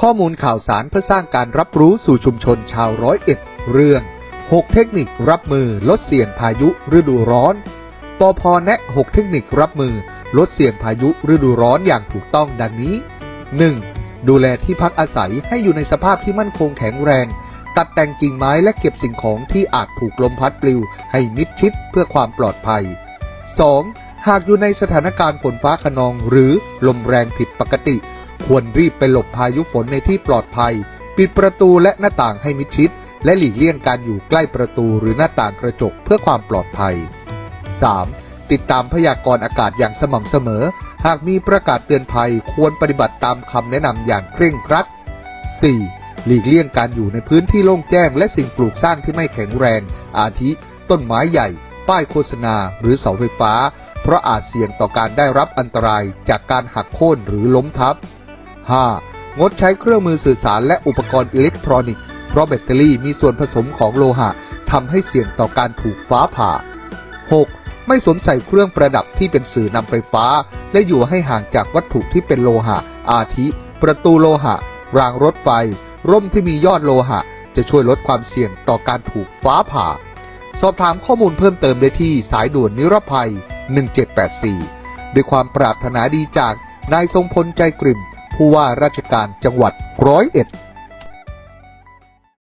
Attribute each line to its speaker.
Speaker 1: ข้อมูลข่าวสารเพื่อสร้างการรับรู้สู่ชุมชนชาวร้อยเอ็ดเรื่อง 6 เทคนิครับมือลดเสี่ยงพายุฤดูร้อนปอพแนะ 6 เทคนิครับมือ ลดเสี่ยงพายุฤดูร้อนอย่างถูกต้องดังนี้ 1. ดูแลที่พักอาศัยให้อยู่ในสภาพที่มั่นคงแข็งแรง ตัดแต่งกิ่งไม้และเก็บสิ่งของที่อาจถูกลมพัดปลิว ให้มิดชิดเพื่อความปลอดภัย 2. หากอยู่ในสถานการณ์ฝนฟ้าขนองหรือลมแรงผิดปกติ ควรรีบไปหลบพายุฝนในที่ปลอดภัย ปิดประตูและหน้าต่างให้มิดชิด และหลีกเลี่ยงการอยู่ใกล้ประตูหรือหน้าต่างกระจกเพื่อความปลอดภัย 3. ติดตามพยากรณ์อากาศอย่างสม่ำเสมอ หากมีประกาศเตือนภัยควรปฏิบัติตามคำแนะนำอย่างเคร่งครัด 4. หลีกเลี่ยงการอยู่ในพื้นที่โล่งแจ้ง และสิ่งปลูกสร้างที่ไม่แข็งแรง อาทิ ต้นไม้ใหญ่ ป้ายโฆษณา หรือเสาไฟฟ้า เพราะอาจเสี่ยงต่อการได้รับอันตรายจากการหักโค่นหรือล้มทับ 5. งดใช้เครื่องมือสื่อสารและอุปกรณ์อิเล็กทรอนิกส์เพราะแบตเตอรี่มีส่วนผสมของโลหะทำให้เสี่ยงต่อการถูกฟ้าผ่า 6. ไม่สวมใส่เครื่องประดับที่เป็นสื่อนำไฟฟ้า และอยู่ให้ห่างจากวัตถุที่เป็นโลหะ อาทิ ประตูโลหะ รางรถไฟ ร่มที่มียอดโลหะ จะช่วยลดความเสี่ยงต่อการถูกฟ้าผ่า สอบถามข้อมูลเพิ่มเติมได้ที่สายด่วนนิรภัย 1784 ด้วยความปรารถนาดีจากนายทรงพลใจกริ่ม ผู้ว่าราชการจังหวัดร้อยเอ็ด